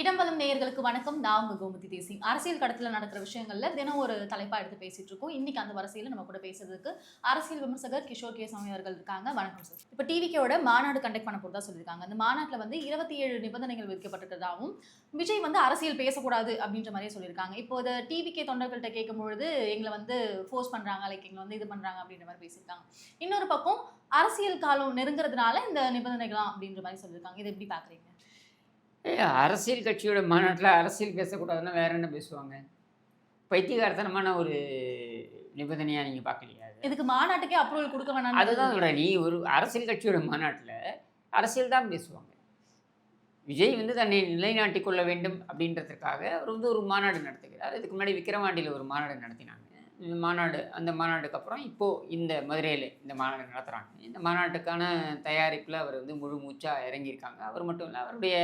இடம்பலம் நேயர்களுக்கு வணக்கம். நான் உங்க கோமதி தேசி. அரசியல் கடத்தில் நடக்கிற விஷயங்கள்ல தினம் ஒரு தலைப்பா எடுத்து பேசிட்டு இருக்கோம். இன்னைக்கு அந்த வரிசையில நம்ம கூட பேசுறதுக்கு அரசியல் விமர்சகர் கிஷோர் கே சாமி அவர்கள் இருக்காங்க. வணக்கம் சார். இப்போ டிவிக்கோட மாநாடு கண்டக்ட் பண்ண போறதா சொல்லியிருக்காங்க. அந்த மாநாட்டில் வந்து இருபத்தி ஏழு நிபந்தனைகள் விதிக்கப்பட்டிருக்கிறதாகவும் விஜய் வந்து அரசியல் பேசக்கூடாது அப்படின்ற மாதிரியே சொல்லியிருக்காங்க. இப்போ இதை டிவிக்கே தொண்டர்கள்ட்ட கேட்கும் பொழுது எங்களை வந்து ஃபோர்ஸ் பண்றாங்க லைக் எங்களை வந்து இது பண்றாங்க அப்படின்ற மாதிரி பேசியிருக்காங்க. இன்னொரு பக்கம் அரசியல் காலம் நெருங்குறதுனால இந்த நிபந்தனைகளாம் அப்படின்ற மாதிரி சொல்லியிருக்காங்க. இதை எப்படி பாக்குறீங்க? அரசியல் கட்சியோட மாநாட்டில் அரசியல் பேசக்கூடாதுன்னா வேற என்ன பேசுவாங்க? பைத்தியகாரத்தனமான ஒரு நிபந்தனையாக நீங்கள் பார்க்கலையா இதுக்கு மாநாட்டுக்கே அப்ரூவல் கொடுக்க வேணாம் அதுதான் சொல்கிறேன் நீ ஒரு அரசியல் கட்சியோட மாநாட்டில் அரசியல் தான் பேசுவாங்க. விஜய் வந்து தன்னை நிலைநாட்டிக் கொள்ள வேண்டும் அப்படின்றதுக்காக அவர் வந்து ஒரு மாநாடு நடத்துகிறார். இதுக்கு முன்னாடி விக்கிரவாண்டியில் ஒரு மாநாடு நடத்தினாங்க. இந்த மாநாடு அந்த மாநாடுக்கு அப்புறம் இப்போது இந்த மதுரையில் இந்த மாநாடு நடத்துகிறாங்க இந்த மாநாட்டுக்கான தயாரிப்பில் அவர் வந்து முழு மூச்சாக இறங்கியிருக்காங்க. அவர் மட்டும் இல்லை அவருடைய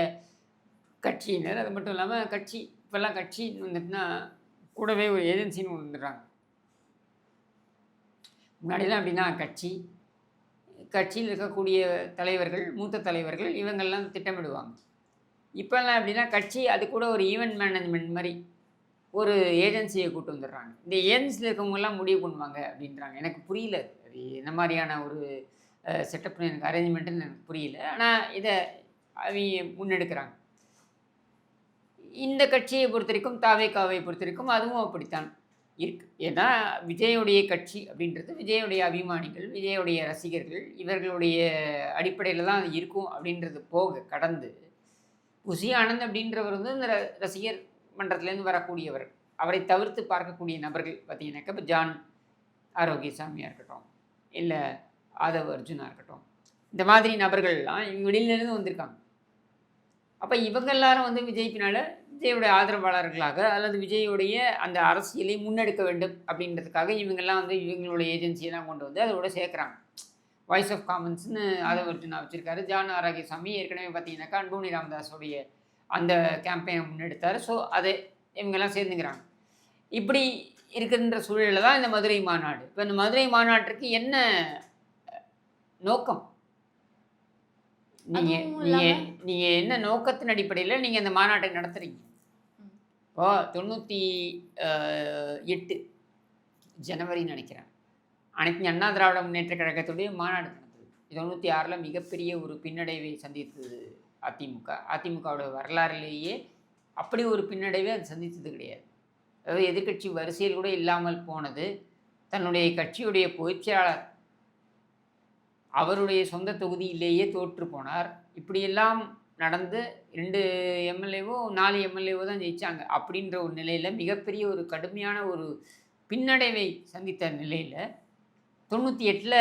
கட்சியினர் அது மட்டும் இல்லாமல் கட்சி இப்போல்லாம் கட்சி வந்துட்டுனா கூடவே ஒரு ஏஜென்சின்னு ஒன்று வந்துடுறாங்க. முன்னாடிலாம் அப்படின்னா கட்சி கட்சியில் இருக்கக்கூடிய தலைவர்கள் மூத்த தலைவர்கள் இவங்கெல்லாம் திட்டமிடுவாங்க. இப்போல்லாம் அப்படின்னா கட்சி அது கூட ஒரு ஈவெண்ட் மேனேஜ்மெண்ட் மாதிரி ஒரு ஏஜென்சியை கூட்டு வந்துடுறாங்க. இந்த ஏஜென்சியில் இருக்கவங்கெல்லாம் முடிவு பண்ணுவாங்க அப்படின்றாங்க. எனக்கு புரியல. அது என்ன மாதிரியான ஒரு செட்டப் எனக்கு அரேஞ்ச்மெண்ட்டுன்னு எனக்கு புரியல. ஆனால் இதை அவங்க முன்னெடுக்கிறாங்க. இந்த கட்சியை பொறுத்த வரைக்கும் தாவேக்காவை பொறுத்த வரைக்கும் அதுவும் அப்படித்தான் இருக்கு. ஏன்னா விஜயுடைய கட்சி அப்படின்றது விஜயுடைய அபிமானிகள் விஜயுடைய ரசிகர்கள் இவர்களுடைய அடிப்படையில் தான் அது இருக்கும் அப்படின்றது போக கடந்து குசி ஆனந்த் அப்படின்றவர் வந்து இந்த ர- ரசிகர் மன்றத்துலேருந்து வரக்கூடியவர். அவரை தவிர்த்து பார்க்கக்கூடிய நபர்கள் பார்த்தீங்கன்னாக்கா இப்போ ஜான் ஆரோக்கியசாமியாக இருக்கட்டும் இல்லை ஆதவ் அர்ஜுனாக இருக்கட்டும் இந்த மாதிரி நபர்கள்லாம் இவங்க வெளியிலேருந்து வந்திருக்காங்க. அப்போ இவங்க எல்லாரும் வந்து விஜய் பின்னால் விஜயோடைய ஆதரவாளர்களாக அல்லது விஜயோடைய அந்த அரசியலை முன்னெடுக்க வேண்டும் அப்படின்றதுக்காக இவங்கெல்லாம் வந்து இவங்களுடைய ஏஜென்சியெல்லாம் கொண்டு வந்து அதோட சேர்க்குறாங்க. வாய்ஸ் ஆஃப் காமன்ஸ்னு ஆதவ் அர்ஜுனா வச்சுருக்காரு. ஜான் ஆரோக்கியசாமி. ஏற்கனவே பார்த்தீங்கன்னாக்கா அன்புமணி ராமதாஸோடைய அந்த கேம்பெயினை முன்னெடுத்தார். ஸோ அதை இவங்கெல்லாம் சேர்ந்துக்கிறாங்க. இப்படி இருக்கின்ற சூழலில் தான் இந்த மதுரை மாநாடு. இப்போ இந்த மதுரை மாநாட்டிற்கு என்ன நோக்கம்? நீங்கள் நீங்கள் நீங்கள் என்ன நோக்கத்தின் அடிப்படையில் நீங்கள் இந்த மாநாட்டை நடத்துகிறீங்க ம். இப்போ தொண்ணூற்றி எட்டு ஜனவரின்னு நினைக்கிறேன். அனைத்து அண்ணா திராவிட முன்னேற்ற கழகத்துடைய மாநாடு நடந்தது. தொண்ணூற்றி ஆறில் மிகப்பெரிய ஒரு பின்னடைவை சந்தித்தது அதிமுக. அதிமுகவோட வரலாறுலேயே அப்படி ஒரு பின்னடைவை அது சந்தித்தது கிடையாது. அதாவது எதிர்க்கட்சி வரிசையில் கூட இல்லாமல் போனது தன்னுடைய கட்சியுடைய பொதுச்செயலாளர் அவருடைய சொந்த தொகுதியிலேயே தோற்று போனார். இப்படியெல்லாம் நடந்து ரெண்டு எம்எல்ஏவோ நாலு எம்எல்ஏவோ தான் ஜெயிச்சாங்க. அப்படின்ற ஒரு நிலையில் மிகப்பெரிய ஒரு கடுமையான ஒரு பின்னடைவை சந்தித்த நிலையில் தொண்ணூற்றி எட்டில்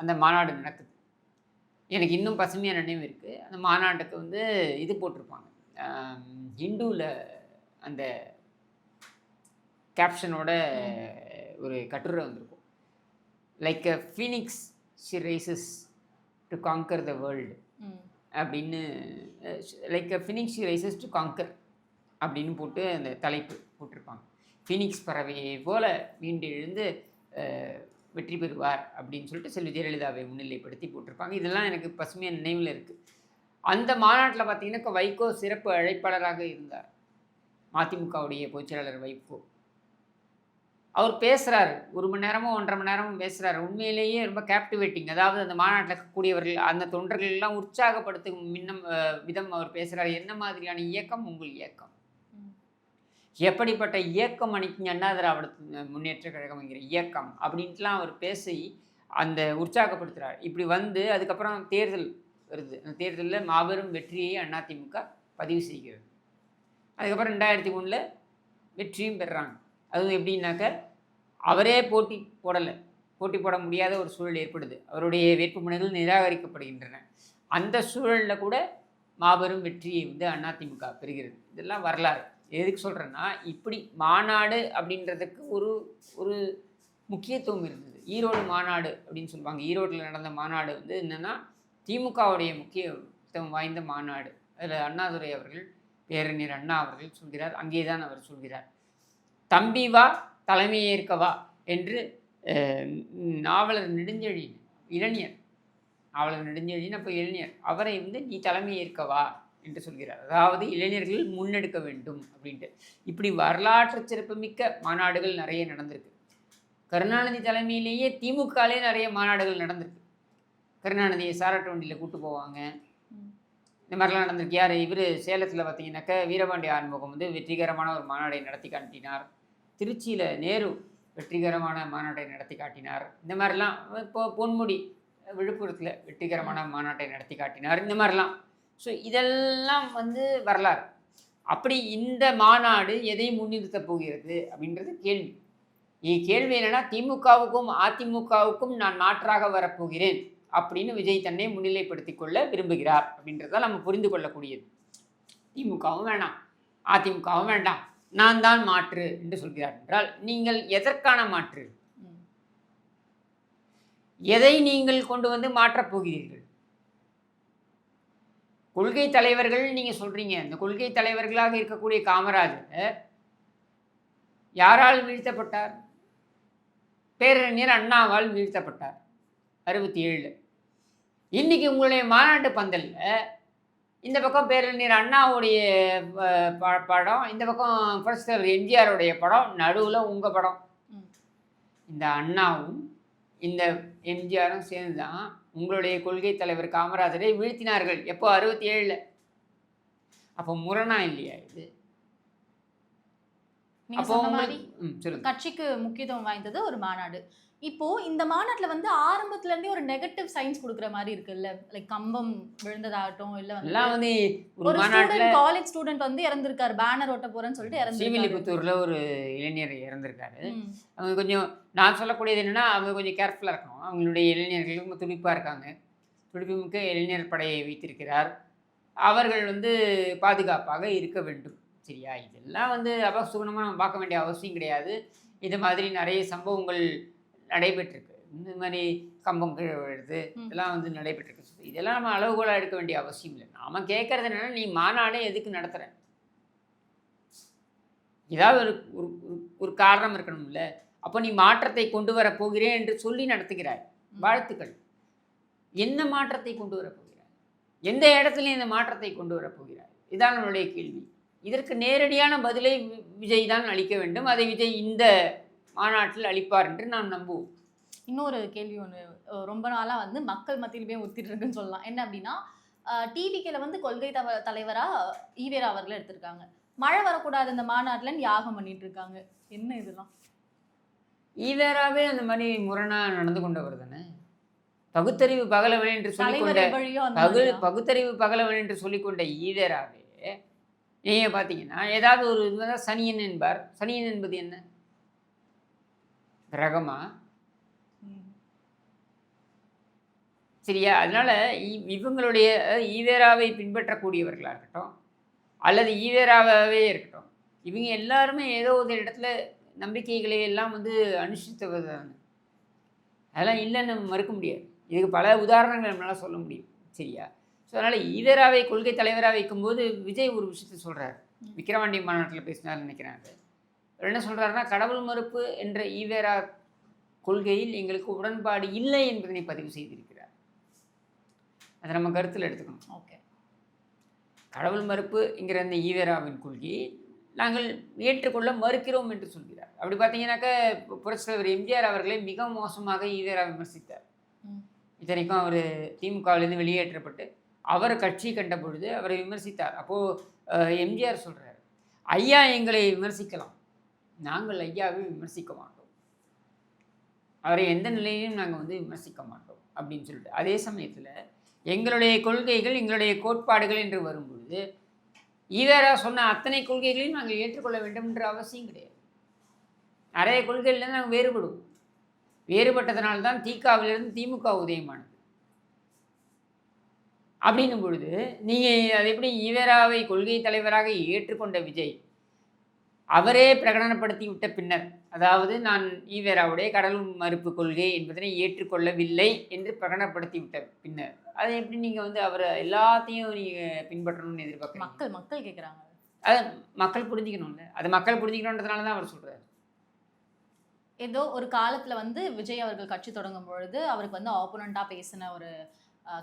அந்த மாநாடு நடக்குது. எனக்கு இன்னும் பசுமையாக நினைவு இருக்குது அந்த மாநாட்டுக்கு வந்து இது போட்டிருப்பாங்க. ஹிந்துவில் அந்த கேப்ஷனோட ஒரு கட்டுரை வந்திருக்கும். Like a phoenix she rises to conquer the world. அப்படின்னு like phoenix rises to conquer அப்படின்னு போட்டு அந்த தலைப்பு போட்டிருப்பாங்க. ஃபினிக்ஸ் பறவையை போல மீண்டு எழுந்து வெற்றி பெறுவார் அப்படின்னு சொல்லிட்டு செல்வி ஜெயலலிதாவை முன்னிலைப்படுத்தி போட்டிருப்பாங்க. இதெல்லாம் எனக்கு பசுமையாக நினைவில் இருக்குது அந்த மாநாட்டில் பார்த்தீங்கன்னா வைகோ சிறப்பு அழைப்பாளராக இருந்தார். மதிமுகவுடைய பொதுச்செயலாளர் வைகோ. அவர் பேசுகிறாரு ஒரு மணி நேரமும் ஒன்றரை மணி நேரமும் பேசுகிறாரு உண்மையிலேயே ரொம்ப கேப்டிவேட்டிங் அதாவது அந்த மாநாட்டில் இருக்கக்கூடியவர்கள் அந்த தொண்டர்கள் எல்லாம் உற்சாகப்படுத்தும் மின்னம் விதம் அவர் பேசுகிறார் என்ன மாதிரியான இயக்கம் உங்கள் இயக்கம்? எப்படிப்பட்ட இயக்கம் அன்னைக்கு அண்ணா திராவிட முன்னேற்ற கழகம்ங்கிற இயக்கம் அப்படின்ட்டுலாம் அவர் பேசி அந்த உற்சாகப்படுத்துகிறார் இப்படி வந்து அதுக்கப்புறம் தேர்தல் வருது. அந்த தேர்தலில் மாபெரும் வெற்றியை அதிமுக பதிவு செய்கிறது. அதுக்கப்புறம் ரெண்டாயிரத்தி மூணில் வெற்றியும் பெறுறாங்க. அதுவும் எப்படின்னாக்க அவரே போட்டி போடலை. போட்டி போட முடியாத ஒரு சூழல் ஏற்படுது. அவருடைய வேட்புமனுகள் நிராகரிக்கப்படுகின்றன. அந்த சூழலில் கூட மாபெரும் வெற்றியை வந்து அதிமுக பெறுகிறது. இதெல்லாம் வரலாறு. எதுக்கு சொல்கிறேன்னா இப்படி மாநாடு அப்படின்றதுக்கு ஒரு ஒரு முக்கியத்துவம் இருந்தது. ஈரோடு மாநாடு அப்படின்னு சொல்லுவாங்க. ஈரோட்டில் நடந்த மாநாடு வந்து என்னென்னா திமுகவுடைய முக்கியத்துவம் வாய்ந்த மாநாடு. அதில் அண்ணாதுரை அவர்கள் பேரறிஞர் அண்ணா அவர்கள் சொல்கிறார். அங்கே தான் அவர் சொல்கிறார். தம்பி வா தலைமையேற்கவா என்று நாவலர் நெடுஞ்செழியன் இளைஞர் நாவலர் நெடுஞ்செழியன் அப்போ இளைஞர் அவரை வந்து நீ தலைமையேற்கவா என்று சொல்கிறார். அதாவது இளைஞர்கள் முன்னெடுக்க வேண்டும் அப்படின்ட்டு. இப்படி வரலாற்று சிறப்புமிக்க மாநாடுகள் நிறைய நடந்திருக்கு. கருணாநிதி தலைமையிலேயே திமுகலே நிறைய மாநாடுகள் நடந்திருக்கு. கருணாநிதியை சாராட்டு வண்டியில் கூட்டு போவாங்க. இந்த மாதிரிலாம் நடந்திருக்கு. யார்? இவர் சேலத்தில் பார்த்தீங்கன்னாக்க வீரபாண்டி ஆறுமுகம் வந்து வெற்றிகரமான ஒரு மாநாடை நடத்தி காட்டினார். திருச்சியில் நேரு வெற்றிகரமான மாநாட்டை நடத்தி காட்டினார். இந்த மாதிரிலாம் இப்போ பொன்முடி விழுப்புரத்தில் வெற்றிகரமான மாநாட்டை நடத்தி காட்டினார். இந்த மாதிரிலாம். ஸோ இதெல்லாம் வந்து வரலாறு. அப்படி இந்த மாநாடு எதை முன்னிறுத்தப் போகிறது அப்படின்றது கேள்வி. இ- கேள்வி என்னன்னா திமுகவுக்கும் அதிமுகவுக்கும் நான் மாற்றாக வரப்போகிறேன் அப்படின்னு விஜய் தன்னை முன்னிலைப்படுத்தி கொள்ள விரும்புகிறார் அப்படின்றத நம்ம புரிந்து கொள்ளக்கூடியது. திமுகவும் வேண்டாம் அதிமுகவும் வேண்டாம். நான் தான் மாற்று என்று சொல்கிறார் என்றால் நீங்கள் எதற்கான மாற்று? எதை நீங்கள் கொண்டு வந்து மாற்றப் போகிறீர்கள்? கொள்கை தலைவர்கள் நீங்க சொல்றீங்க இந்த கொள்கை தலைவர்களாக இருக்கக்கூடிய காமராஜர் யாரால் வீழ்த்தப்பட்டார்? பேரறிஞர் அண்ணாவால் வீழ்த்தப்பட்டார். அறுபத்தி ஏழு. இன்னைக்கு உங்களுடைய மாநாட்டு பந்தலில் இந்த பக்கம் பேரறிஞர் அண்ணாவுடைய படம் இந்த பக்கம் தலைவர் எம்ஜிஆருடைய படம் நடுவில் உங்கள் படம். இந்த அண்ணாவும் இந்த எம்ஜிஆரும் சேர்ந்து தான் உங்களுடைய கொள்கை தலைவர் காமராஜரை வீழ்த்தினார்கள். எப்போ? அறுபத்தி ஏழில். அப்போ முரணா இல்லையா இது? நீங்க சொன்ன மாதிரி கட்சிக்கு முக்கியத்துவம் வாய்ந்தது ஒரு மாநாடு. இப்போ இந்த மாநாட்டுல வந்து ஆரம்பத்துல இருந்தே ஒரு நெகட்டிவ் சயின்ஸ் கொடுக்குற மாதிரி இருக்குல்ல? லைக் கம்பம் விழுந்ததாகட்டும் இல்ல வந்து ஒரு ஸ்டூடெண்ட் காலேஜ் ஸ்டூடெண்ட் வந்து இறந்திருக்காரு பேனர் ஓட்ட போறேன்னு சொல்லிட்டு இறந்திருக்காரு. ஒரு இளைஞர் இறந்திருக்காரு. அவங்க கொஞ்சம் நான் சொல்லக்கூடியது என்னென்னா அவங்க கொஞ்சம் கேர்ஃபுல்லாக இருக்கணும். அவங்களுடைய இளைஞர்கள் ரொம்ப துடிப்பாக இருக்காங்க. துடிப்புமிக்க இளைஞர் படையை வைத்திருக்கிறார். அவர்கள் வந்து பாதுகாப்பாக இருக்க வேண்டும். சரியா? இதெல்லாம் வந்து அபசுகுணமாக நம்ம பார்க்க வேண்டிய அவசியம் கிடையாது. இது மாதிரி நிறைய சம்பவங்கள் நடைபெற்றிருக்கு. இந்த மாதிரி கம்பம் கீழே விழுது. இதெல்லாம் வந்து நடைபெற்றிருக்கு. இதெல்லாம் நம்ம அளவுகோலாக எடுக்க வேண்டிய அவசியம் இல்லை. நாம கேட்கறது என்னன்னா நீ மாநாடே எதுக்கு நடத்துகிற ஏதாவது ஒரு ஒரு ஒரு- ஒரு காரணம் இருக்கணும்ல. அப்போ நீ மாற்றத்தை கொண்டு வர போகிறேன் என்று சொல்லி நடத்துகிறாய். வாழ்த்துக்கள். என்ன மாற்றத்தை கொண்டு வர போகிறாய்? எந்த இடத்துல இந்த மாற்றத்தை கொண்டு வர போகிறாய்? இதான் நம்மளுடைய கேள்வி. இதற்கு நேரடியான பதிலை விஜய் தான் அளிக்க வேண்டும். அதை விஜய் இந்த மாநாட்டில் அளிப்பார் என்று நாம் நம்புவோம். இன்னொரு கேள்வி ஒன்று ரொம்ப நாளா வந்து மக்கள் மத்தியிலுமே ஒத்திட்டு இருக்குன்னு சொல்லலாம். என்ன அப்படின்னா டிவிக்கில் வந்து கொள்கை தவ தலைவரா ஈவேரா அவர்களை எடுத்திருக்காங்க. மழை வரக்கூடாது இந்த மாநாட்டுலன்னு யாகம் பண்ணிட்டு இருக்காங்க. என்ன இதெல்லாம்? ஈவேராவே அந்த மாதிரி முரணா நடந்து கொண்டவர் தானே? பகுத்தறிவு பகலவன் என்று சொல்லிக்கொண்ட பகு? பகுத்தறிவு பகலவன் என்று சொல்லிக்கொண்ட ஈவேராவே நீங்கள் பார்த்தீங்கன்னா ஏதாவது ஒரு இதுதான் சனியன் என்பார். சனியன் என்பது என்ன? கிரகமா? சரியா? அதனால் இவங்களுடைய அதாவது ஈவேராவை பின்பற்றக்கூடியவர்களாக இருக்கட்டும் அல்லது ஈவேராவே இருக்கட்டும் இவங்க எல்லாருமே ஏதோ ஒரு இடத்துல நம்பிக்கைகளை எல்லாம் வந்து அனுஷ்டித்தவர் தானே அதெல்லாம் இல்லைன்னு நம்ம மறுக்க முடியாது. இதுக்கு பல உதாரணங்கள் நம்மளால் சொல்ல முடியும். சரியா? ஸோ அதனால் ஈவேராவை கொள்கை தலைவராக வைக்கும்போது விஜய் ஒரு விஷயத்தை சொல்கிறார். விக்கிரவாண்டி மாநாட்டில் பேசினார் நினைக்கிறேன் அவர் என்ன சொல்கிறாருன்னா கடவுள் மறுப்பு என்ற ஈவேரா கொள்கையில் எங்களுக்கு உடன்பாடு இல்லை என்பதனை பதிவு செய்திருக்கிறார். அதை நம்ம கருத்தில் எடுத்துக்கணும். ஓகே. கடவுள் மறுப்பு என்கிற அந்த ஈவேராவின் கொள்கையை நாங்கள் ஏற்றுக்கொள்ள மறுக்கிறோம் என்று சொல்கிறார். அப்படி பார்த்தீங்கன்னாக்க பு- புரட்சித் தலைவர் எம்ஜிஆர் அவர்களை மிக மோசமாக ஈவேரா விமர்சித்தார். இத்தனைக்கும் அவர் திமுகவிலிருந்து வெளியேற்றப்பட்டு அவர் கட்சி கண்ட பொழுது அவரை விமர்சித்தார். அப்போது எம்ஜிஆர் சொல்கிறார் ஐயா எங்களை விமர்சிக்கலாம். நாங்கள் ஐயாவை விமர்சிக்க மாட்டோம். அவரை எந்த நிலையிலும் நாங்கள் வந்து விமர்சிக்க மாட்டோம். அப்படின்னு சொல்லிட்டு. அதே சமயத்தில் எங்களுடைய கொள்கைகள் எங்களுடைய கோட்பாடுகள் என்று வரும்பொழுது ஈவேரா சொன்ன அத்தனை கொள்கைகளையும் நாங்கள் ஏற்றுக்கொள்ள வேண்டும் என்ற அவசியம் கிடையாது. நிறைய கொள்கைகளில் நாங்கள் வேறுபடுவோம் வேறுபட்டதனால்தான் திகாவிலிருந்து திமுக உதயமானது. அப்படின்னும் பொழுது நீங்கள் அது எப்படி ஈவேராவை கொள்கை தலைவராக ஏற்றுக்கொண்ட விஜய்? அவரே பிரகடனப்படுத்தி விட்ட பின்னர் அதாவது நான் ஈவேராவுடைய கடல் மறுப்பு கொள்கை என்பதனை ஏற்றுக்கொள்ளவில்லை என்று பிரகடனப்படுத்தி விட்ட பின்னர் அதை எப்படி நீங்கள் வந்து அவரை எல்லாத்தையும் நீங்கள் பின்பற்றணும்னு எதிர்பார்க்குறீங்க? மக்கள் மக்கள் கேக்குறாங்க. அதை மக்கள் புரிஞ்சுக்கணும்ல. அது மக்கள் புரிஞ்சுக்கணுன்றதுனால தான் அவர் சொல்கிறார் ஏதோ ஒரு காலத்துல வந்து விஜய் அவர்கள் கட்சி தொடங்கும் பொழுது அவருக்கு வந்து ஆப்போனண்டா பேசின ஒரு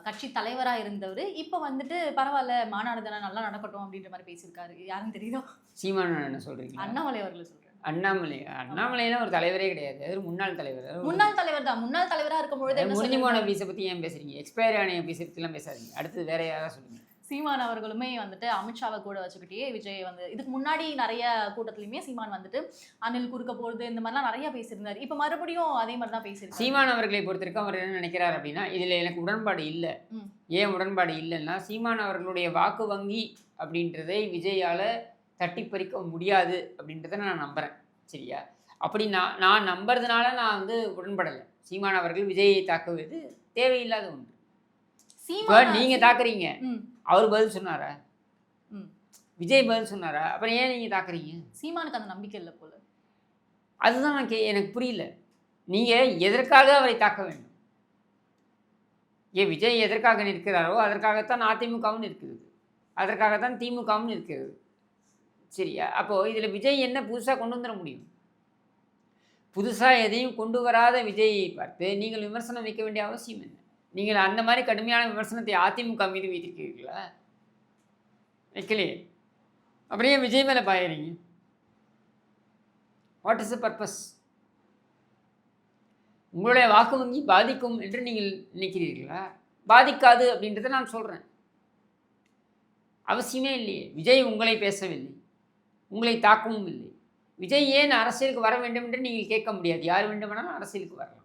கட்சி தலைவரா இருந்தவர். இப்ப வந்துட்டு பரவாயில்ல மாநாடு தானே நல்லா நடக்கட்டும் அப்படின்ற மாதிரி பேசியிருக்காரு. யாருன்னு தெரியுதோ? சீமானன் என்ன சொல்றீங்க அண்ணாமலை அவர்களை சொல்றேன் அண்ணாமலை அண்ணாமலையெல்லாம் ஒரு தலைவரே கிடையாது. அது முன்னாள் தலைவர். முன்னாள் தலைவர் தான். முன்னாள் தலைவரா இருக்கும் பொழுது முடிஞ்சு போன? பீஸை பற்றி ஏன் பேசுறீங்க? எக்ஸ்பயர் ஆன பீஸை பற்றிலாம் பேசாதீங்க. அடுத்து வேற யாராவது சொல்லுங்க. சீமான் அவர்களுமே வந்துட்டு அமித்ஷாவை கூட வச்சுக்கிட்டே விஜய் வந்து இதுக்கு முன்னாடி நிறைய கூட்டத்துலயுமே சீமான் வந்துட்டு அனில் குறுக்க போறது இந்த மாதிரிலாம் நிறைய பேசியிருந்தாரு. இப்ப மறுபடியும் அதே மாதிரி தான் பேசியிருக்காரு. சீமான் அவர்களை பொறுத்திருக்க அவர் என்ன நினைக்கிறார் அப்படின்னா இதில் எனக்கு உடன்பாடு இல்லை. ஏன் உடன்பாடு இல்லைன்னா சீமான் அவர்களுடைய வாக்கு வங்கி அப்படின்றதை விஜயால் தட்டி பறிக்க முடியாது அப்படின்றத நான் நம்புகிறேன் சரியா? அப்படி நான் நான் நம்புறதுனால நான் வந்து உடன்படலை. சீமான் அவர்கள் விஜயை தாக்குவது தேவையில்லாத ஒன்று. நீங்கள் தாக்குறீங்க. அவர் பதில் சொன்னாரா? ம். விஜய் பதில் சொன்னாரா? அப்புறம் ஏன் நீங்கள் தாக்குறீங்க? சீமானுக்கு அந்த நம்பிக்கை இல்லை போல. அதுதான் நான் கே எனக்கு புரியல. நீங்கள் எதற்காக அவரை தாக்க வேண்டும்? ஏன் விஜய் எதற்காக நிற்கிறாரோ அதற்காகத்தான் அதிமுகவும் நிற்கிறது அதற்காகத்தான் திமுகவும் நிற்கிறது சரியா? அப்போது இதில் விஜய் என்ன புதுசாக கொண்டு வந்துட முடியும்? புதுசாக எதையும் கொண்டு வராத விஜயை பார்த்து நீங்கள் விமர்சனம் வைக்க வேண்டிய அவசியம் என்ன? நீங்கள் அந்த மாதிரி கடுமையான விமர்சனத்தை அதிமுக மீது வைத்திருக்கிறீர்களா? வைக்கலையே. அப்படியே விஜய் மேலே பாயிறீங்க. வாட் இஸ் த பர்பஸ் உங்களுடைய வாக்கு வங்கி பாதிக்கும் என்று நீங்கள் நினைக்கிறீர்களா? பாதிக்காது அப்படின்றத நான் சொல்கிறேன் அவசியமே இல்லையே. விஜய் உங்களை பேசவில்லை. உங்களை தாக்கவும் இல்லை. விஜய் ஏன் அரசியலுக்கு வர வேண்டும் என்று நீங்கள் கேட்க முடியாது. யார் வேண்டுமானாலும் அரசியலுக்கு வரலாம்.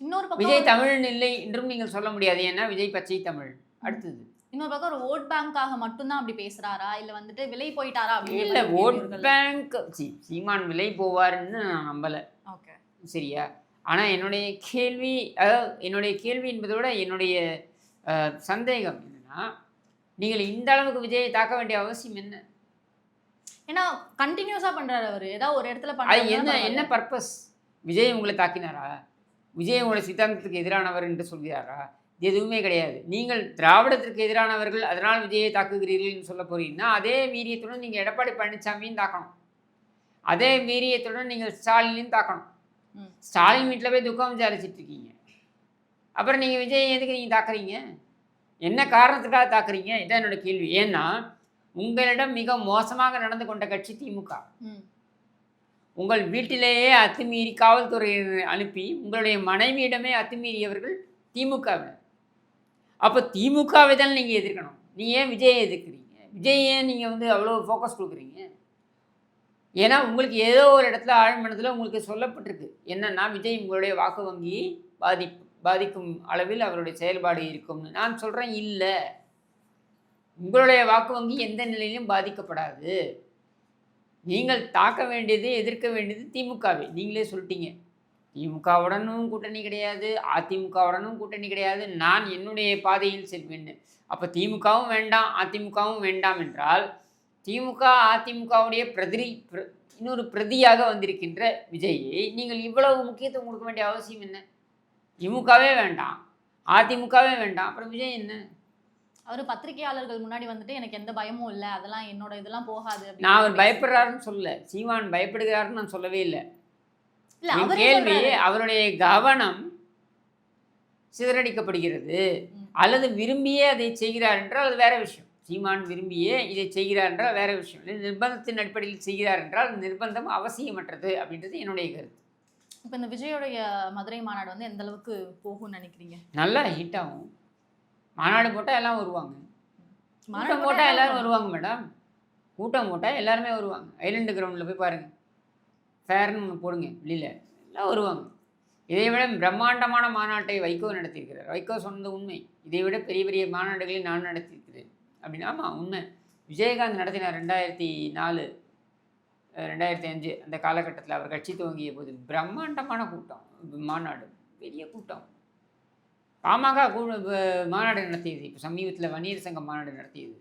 இன்னொரு பக்கம் விஜய் தமிழன் இல்லை என்றும் நீங்கள் சொல்ல முடியாது. ஏன்னா விஜய் பச்சை தமிழ். அடுத்தது. இன்னொரு பக்கம் ஒரு ஓட் பேங்காக மட்டும்தான் அப்படி பேசுறாரா? இல்ல வந்துட்டு விலை போயிட்டாரா இல்லை ஓட் பேங்க் சி சீமான் விலை போவாருன்னு நான் நம்பலை. ஓகே. சரியா? ஆனால் என்னுடைய கேள்வி அதாவது என்னுடைய கேள்வி என்பதை விட என்னுடைய சந்தேகம் என்னன்னா நீங்கள் இந்த அளவுக்கு விஜயை தாக்க வேண்டிய அவசியம் என்ன? ஏன்னா கண்டினியூஸா பண்றாரு அவரு. ஏதாவது ஒரு இடத்துல என்ன. என்ன பர்பஸ் விஜய் உங்களை தாக்கினாரா? விஜய் உங்களுடைய சித்தாந்தத்துக்கு எதிரானவர் என்று சொல்கிறாரா? இது எதுவுமே கிடையாது. நீங்கள் திராவிடத்திற்கு எதிரானவர்கள் அதனால் விஜயை தாக்குகிறீர்கள்னு சொல்ல போறீங்கன்னா அதே வீரியத்துடன் நீங்கள் எடப்பாடி பழனிசாமியும் தாக்கணும். அதே வீரியத்துடன் நீங்கள் ஸ்டாலினையும் தாக்கணும். ஸ்டாலின் வீட்டில் போய் துக்கம் விசாரிச்சுட்டு இருக்கீங்க. அப்புறம் நீங்கள் விஜய் எதுக்கு நீங்கள் தாக்குறீங்க? என்ன காரணத்துக்காக தாக்குறீங்க? இதான் என்னோட கேள்வி. ஏன்னா உங்களிடம் மிக மோசமாக நடந்து கொண்ட கட்சி திமுக. உங்கள் வீட்டிலேயே அத்துமீறி காவல்துறையினர் அனுப்பி உங்களுடைய மனைவியிடமே அத்துமீறியவர்கள் திமுகவினர். அப்போ திமுகவை தான் நீங்கள் எதிர்க்கணும். நீ ஏன் விஜயை எதிர்க்கிறீங்க? விஜய் ஏன் நீங்கள் வந்து அவ்வளோ ஃபோக்கஸ் கொடுக்குறீங்க? ஏன்னா உங்களுக்கு ஏதோ ஒரு இடத்துல ஆழ்மனத்தில் உங்களுக்கு சொல்லப்பட்டிருக்கு. என்னென்னா விஜய் உங்களுடைய வாக்கு வங்கி பாதி பாதிக்கும் அளவில் அவருடைய செயல்பாடு இருக்கும்னு. நான் சொல்கிறேன் இல்லை. உங்களுடைய வாக்கு வங்கி எந்த நிலையிலும் பாதிக்கப்படாது. நீங்கள் தாக்க வேண்டியது எதிர்க்க வேண்டியது திமுகவை. நீங்களே சொல்லிட்டீங்க. திமுகவுடனும் கூட்டணி கிடையாது அதிமுகவுடனும் கூட்டணி கிடையாது. நான் என்னுடைய பாதையில் செல்வேன்னு அப்போ திமுகவும் வேண்டாம் அதிமுகவும் வேண்டாம் என்றால் திமுக அதிமுகவுடைய பிரதிரி பிர- இன்னொரு பிரதியாக வந்திருக்கின்ற விஜயை நீங்கள் இவ்வளவு முக்கியத்துவம் கொடுக்க வேண்டிய அவசியம் என்ன? திமுகவே வேண்டாம் அதிமுகவே வேண்டாம். அப்புறம் விஜய் என்ன? அவரு பத்திரிகையாளர்கள் முன்னாடி வந்துட்டு எனக்கு எந்த பயமும் இல்ல அதெல்லாம் என்னோட இதெல்லாம் போகாது நான் அவர் பயப்படுறாருன்னு சொல்லல. சீமான் பயப்படுகிறாருன்னு நான் சொல்லவே இல்லை. கேள்வி. அவருடைய கவனம் சிதறடிக்கப்படுகிறது. அல்லது விரும்பியே அதை செய்கிறார் என்றால் அது வேற விஷயம். சீமான் விரும்பியே இதை செய்கிறார் என்றால் வேற விஷயம். நிர்பந்தத்தின் அடிப்படையில் செய்கிறார் என்றால் நிர்பந்தம் அவசியமற்றது அப்படின்றது என்னுடைய கருத்து. இப்ப இந்த விஜயோடைய மதுரை மாநாடு வந்து எந்த அளவுக்கு போகும்னு நினைக்கிறீங்க? நல்லா ஹிட் ஆகும். மாநாடு போட்டால் எல்லாம் வருவாங்க. கூட்டம் போட்டா போட்டால் எல்லாரும் வருவாங்க? மேடம் கூட்டம் போட்டால் எல்லாருமே வருவாங்க. ஐலண்டு கிரவுண்டில் போய் பாருங்கள் ஃபேர்னு ஒன்று போடுங்க வெளியில். எல்லாம் வருவாங்க. இதை விட பிரம்மாண்டமான மாநாட்டை வைகோ நடத்தியிருக்கிறார். வைகோ சொன்னது உண்மை. இதை விட பெரிய பெரிய மாநாடுகளை நான் நடத்தியிருக்கிறேன். அப்படின்னு ஆமாம் உண்மை. விஜயகாந்த் நடத்தினார் ரெண்டாயிரத்தி நாலு ரெண்டாயிரத்தி அஞ்சு அந்த காலகட்டத்தில் அவர் கட்சி துவங்கிய போது. பிரம்மாண்டமான கூட்டம். மாநாடு. பெரிய கூட்டம். பாமக மாநாடு நடத்தியது. இப்போ சமீபத்தில் வன்னியர் சங்கம் மாநாடு நடத்தியது.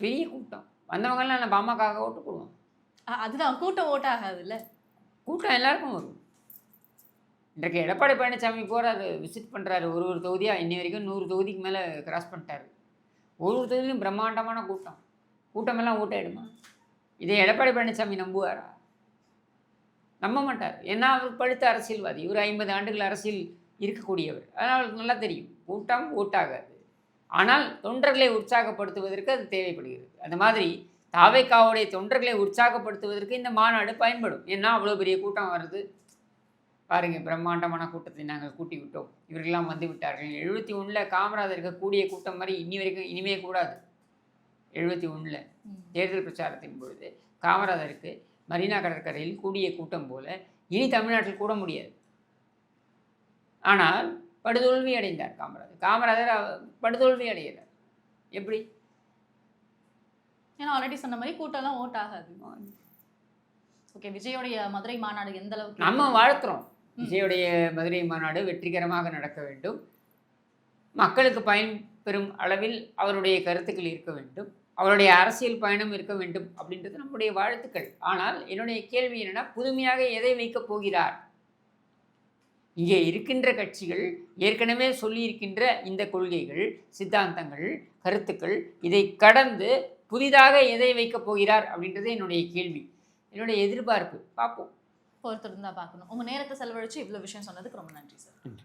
பெரிய கூட்டம். வந்தவங்கெல்லாம் நான் பாமக ஓட்டு போடுவோம். அதுதான். கூட்டம் ஓட்ட ஆகாதுல்ல கூட்டம் எல்லாருக்கும் வரும். இன்றைக்கு எடப்பாடி பழனிசாமி போகிறாரு விசிட் பண்ணுறாரு ஒரு ஒரு தொகுதியாக இன்னி வரைக்கும் நூறு தொகுதிக்கு மேலே கிராஸ் பண்ணிட்டாரு. ஒரு ஒரு தொகுதியிலும் பிரம்மாண்டமான கூட்டம். கூட்டமெல்லாம் ஓட்டாயிடுமா? இதை எடப்பாடி பழனிசாமி நம்புவாரா? நம்ப மாட்டார். ஏன்னா அவர் படுத்த அரசியல்வாதி. இவர் ஐம்பது ஆண்டுகள் அரசியல் இருக்கக்கூடியவர். அதனால் நல்லா தெரியும். கூட்டம் ஓட்டாகாது ஆனால் தொண்டர்களை உற்சாகப்படுத்துவதற்கு அது தேவைப்படுகிறது. அந்த மாதிரி தாவேக்காவுடைய தொண்டர்களை உற்சாகப்படுத்துவதற்கு இந்த மாநாடு பயன்படும். ஏன்னா அவ்வளோ பெரிய கூட்டம் வருது பாருங்க பிரம்மாண்டமான கூட்டத்தை நாங்கள் கூட்டி விட்டோம். இவர்களெல்லாம் வந்து விட்டார்கள். எழுபத்தி ஒன்றில் காமராஜருக்கு கூடிய கூட்டம் மாதிரி இனி வரைக்கும் இனிமே கூடாது. எழுபத்தி ஒன்றில். தேர்தல் பிரச்சாரத்தின் பொழுது காமராஜருக்கு மரீனா கடற்கரையில் கூடிய கூட்டம் போல இனி தமிழ்நாட்டில் கூட முடியாது. ஆனால் படுதோல்வி அடைந்தார் காமராஜர். காமராஜர் படுதோல்வி அடைகிறார் எப்படி? ஏன்னா ஆல்ரெடி சொன்ன மாதிரி கூட்டம்லாம் ஓட் ஆகாது ஓகே விஜயோடைய மதுரை மாநாடு எந்த அளவுக்கு நம்ம வாழ்த்துறோம். விஜயுடைய மதுரை மாநாடு வெற்றிகரமாக நடக்க வேண்டும். மக்களுக்கு பயன் பெறும் அளவில் அவருடைய கருத்துக்கள் இருக்க வேண்டும். அவருடைய அரசியல் பயணம் இருக்க வேண்டும் அப்படின்றது நம்முடைய வாழ்த்துக்கள். ஆனால் என்னுடைய கேள்வி என்னன்னா புதுமையாக எதை வைக்கப் போகிறார்? இங்கே இருக்கின்ற கட்சிகள் ஏற்கனவே சொல்லியிருக்கின்ற இந்த கொள்கைகள் சித்தாந்தங்கள் கருத்துக்கள் இதை கடந்து புதிதாக எதை வைக்கப் போகிறார் அப்படின்றது என்னுடைய கேள்வி. என்னுடைய எதிர்பார்ப்பு. பார்ப்போம். பொறுத்திருந்தா பார்க்கணும். உங்க நேரத்தை செலவழிச்சு இவ்வளவு விஷயம் சொன்னதுக்கு ரொம்ப நன்றி சார். நன்றி.